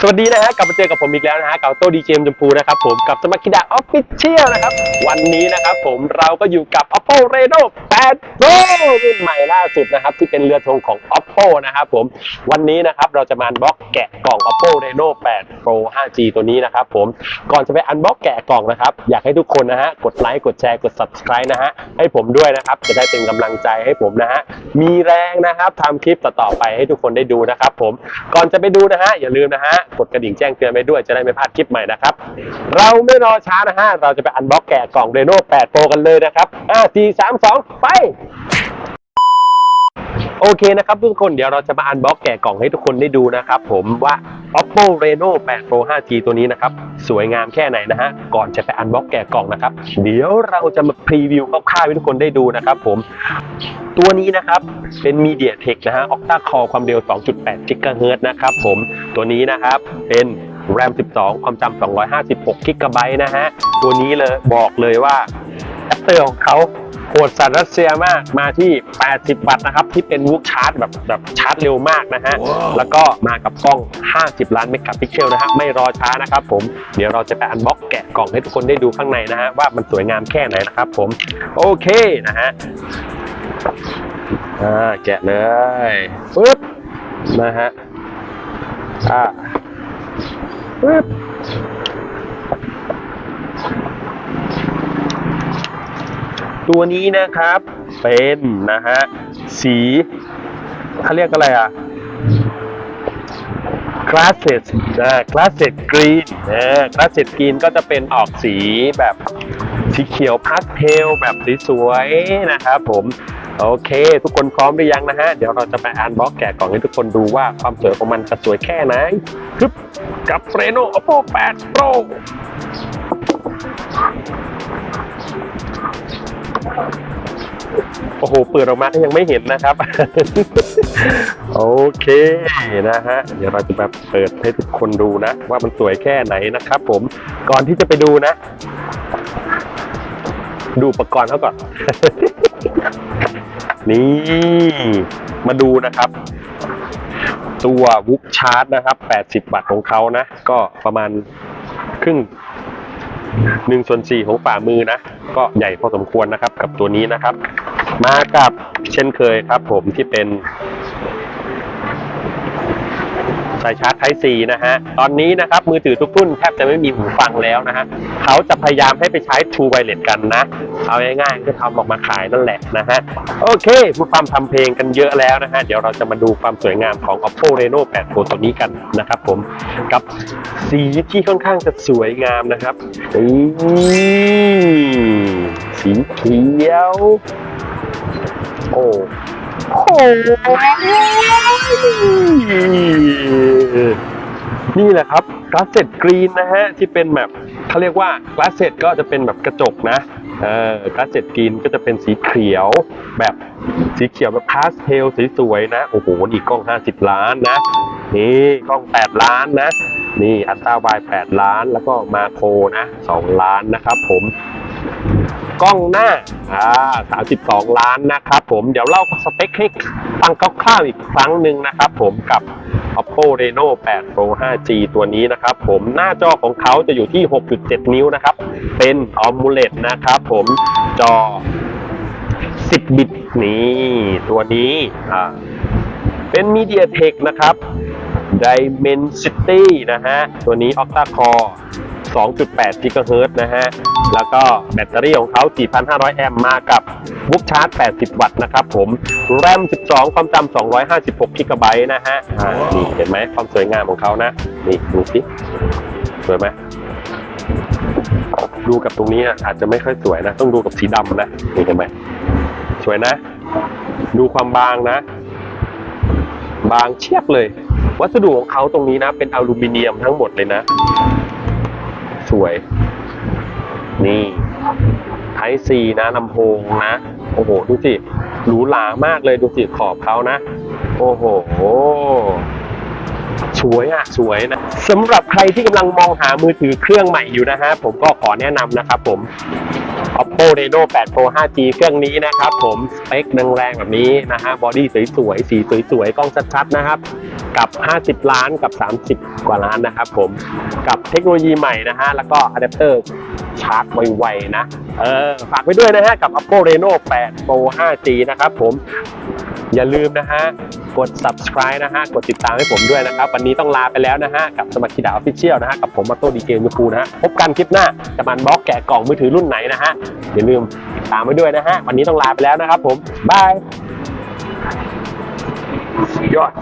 สวัสดีนะฮะกลับมาเจอกับผมอีกแล้วนะฮะกับโต้ดีเจมจมพูนะครับผมกับสมัคคิดาออฟฟิเชียลนะครับ วันนี้นะครับผมเราก็อยู่กับ Oppo Reno 8 Pro รุ่นใหม่ล่าสุดนะครับ ที่เป็นเรือธงของ Oppo นะครับผมวันนี้นะครับเราจะมาอันบ็อกแกะกล่อง Oppo Reno 8 Pro 5G ตัวนี้นะครับผมก่อนจะไปอันบ็อกแกะกล่องนะครับ อยากให้ทุกคนนะฮะกดไลค์กดแชร์กด subscribe นะฮะให้ผมด้วยนะครับจะได้เป็นกำลังใจให้ผมนะฮะ มีแรงนะครับทำคลิปต่อๆไปให้ทุกคนได้ดูนะครับ ผมก่อนจะไปดูนะฮะอย่าลืมนะฮะกดกระดิ่งแจ้งเตือนไปด้วยจะได้ไม่พลาดคลิปใหม่นะครับ เราไม่รอช้านะฮะเราจะไปอันบ็อกแกะกล่องเรโน่8โปรกันเลยนะครับ5 4 3 2 ไป โอเคนะครับทุกคนเดี๋ยวเราจะมาอันบ็อกแกะกล่องให้ทุกคนได้ดูนะครับผมว่า Oppo Reno 8 Pro 5G ตัวนี้นะครับ สวยงามแค่ไหนนะฮะ ก่อนจะไปอันบ็อกแกะกล่องนะครับ เดี๋ยวเราจะมาพรีวิวคร่าวๆให้ทุกคนได้ดูนะครับผมตัวนี้นะครับเป็น MediaTek นะฮะ Octa Core ความเร็ว 2.8 GHz นะครับผมตัวนี้นะครับเป็น RAM 12 ความจำ256 GB นะฮะ ตัวนี้เลยบอกเลยว่าแอปเตอร์ของเขา โหดสัตว์รัสเซียมากมาที่ 80 วัตต์นะครับ ที่เป็นวุกชาร์จแบบแบบชาร์จเร็วมากนะฮะ แล้วก็มากับกล้อง 50 ล้านเมกะพิกเซลนะฮะ ไม่รอช้านะครับผม เดี๋ยวเราจะไปอันบ็อกแกะกล่องให้ทุกคนได้ดูข้างในนะฮะ ว่ามันสวยงามแค่ไหนนะครับผม โอเคนะฮะอ่าแกะเลยปึ๊บนะฮะอ่าปึ๊บ ตัวนี้นะครับเป็นนะฮะสีเขาเรียกอะไรอะคลาสเซตอ่าคลาสเซตกรีนอ่าคลาสเซตกรีนก็จะเป็นออกสีแบบสีเขียวพาสเทลแบบสวยๆนะครับผมโอเค ทุกคนพร้อมหรือยังนะฮะ เดี๋ยวเราจะไปอ่านบล็อกแกะกล่องให้ทุกคนดูว่าความสวยของมันจะสวยแค่ไหนฮึบกับ Reno Oppo 8 Pro โอ้โห เปิดออกมาก็ยังไม่เห็นนะครับ โอเคนะฮะ เดี๋ยวเราจะแบบเปิดให้ทุกคนดูนะ ว่ามันสวยแค่ไหนนะครับผม ก่อนที่จะไปดูนะ ดูอุปกรณ์เขาก่อน นี่ มาดูนะครับตัววุกชาร์จนะครับ 80 วัตต์ของเขานะ ก็ประมาณครึ่งหนึ่งส่วนสี่ของฝ่ามือนะ ก็ใหญ่พอสมควรนะครับกับตัวนี้นะครับ มากับเช่นเคยครับผมที่เป็นสายชาร์จ Type C นะฮะ ตอนนี้นะครับมือถือทุกรุ่นแทบจะไม่มีหูฟังแล้วนะฮะ เขาจะพยายามให้ไปใช้ True Wireless กันนะ เอาง่ายๆก็ทำออกมาขายนั่นแหละนะฮะ โอเคพูดความทำเพลงกันเยอะแล้วนะฮะ เดี๋ยวเราจะมาดูความสวยงามของ Oppo Reno 8 Pro ตัวนี้กันนะครับผม กับสีที่ค่อนข้างจะสวยงามนะครับสีเขียว โอ้โหนี่แหละครับกราสเซตกรีนนะฮะที่เป็นแบบเขาเรียกว่ากราสเซตก็จะเป็นแบบกระจกนะเออกราสเซตกรีนก็จะเป็นสีเขียวแบบสีเขียวแบบพาสเทลสวยๆนะโอ้โหนี่กล้อง 50 ล้านนะ นี่กล้อง 8 ล้านนะ นี่อัลตราไวด์8ล้านแล้วก็มาโครนะ 2 ล้านนะครับผม กล้องหน้าอ่า32 ล้านนะครับผมเดี๋ยวเล่าสเปคให้ฟังคร่าวๆอีกครั้งหนึ่งนะครับผมกับ Oppo Reno 8 Pro 5G ตัวนี้นะครับผมหน้าจอของเขาจะอยู่ที่ 6.7 นิ้วนะครับ เป็น AMOLED นะครับผมจอ 10 บิตนี่ตัวนี้อ่าเป็น MediaTek นะครับ Dimensity นะฮะ ตัวนี้ Octa Core 2.8 GHz นะฮะ แล้วก็แบตเตอรี่ของเขา 4,500 แอมป์มากับบุกชาร์จ 80 วัตต์นะครับผมแรม 12 ความจำ 256 g b นะฮะนี่เห็นไหมความสวยงามของเขานะ นี่ดูสิสวยไหมดูกับตรงนี้อาจจะไม่ค่อยสวยนะ ต้องดูกับสีดำนะนี่เห็นไหมสวยนะ ดูความบางนะ บางเชียบเลย วัสดุของเขาตรงนี้นะ เป็นอลูมิเนียมทั้งหมดเลยนะ สวย นี่ไทซีนะลำโพงนะ โอ้โห ดูสิ หรูหรามากเลยดูสิขอบเขานะ โอ้โหสวยอะสวยนะสำหรับใครที่กำลังมองหามือถือเครื่องใหม่อยู่นะฮะผมก็ขอแนะนำนะครับผม reno 8 pro 5g เครื่องนี้นะครับผมสเปคแรงๆแบบนี้นะฮะบอดี้สวยๆ สีสวยๆ กล้องชัดๆ นะครับ กับ 50 ล้านกับ 30 กว่าล้านนะครับผม กับเทคโนโลยีใหม่นะฮะ แล้วก็อะแดปเตอร์ชาร์จไวๆนะ เออ ฝากไปด้วยนะฮะ กับ oppo reno 8 pro 5g นะครับผม อย่าลืมนะฮะ กด subscribe นะฮะ กดติดตามให้ผมด้วยนะครับ วันนี้ต้องลาไปแล้วนะฮะ กับสมัครคีดาออฟฟิเชียลนะฮะ กับผมมาโต้ดีเกมยูคูนะฮะ พบกันคลิปหน้าจะมันบล็อกแกะกล่องมือถือรุ่นไหนนะฮะ อย่าลืมติดตามไว้ด้วยนะฮะ วันนี้ต้องลาไปแล้วนะครับผมบายยอด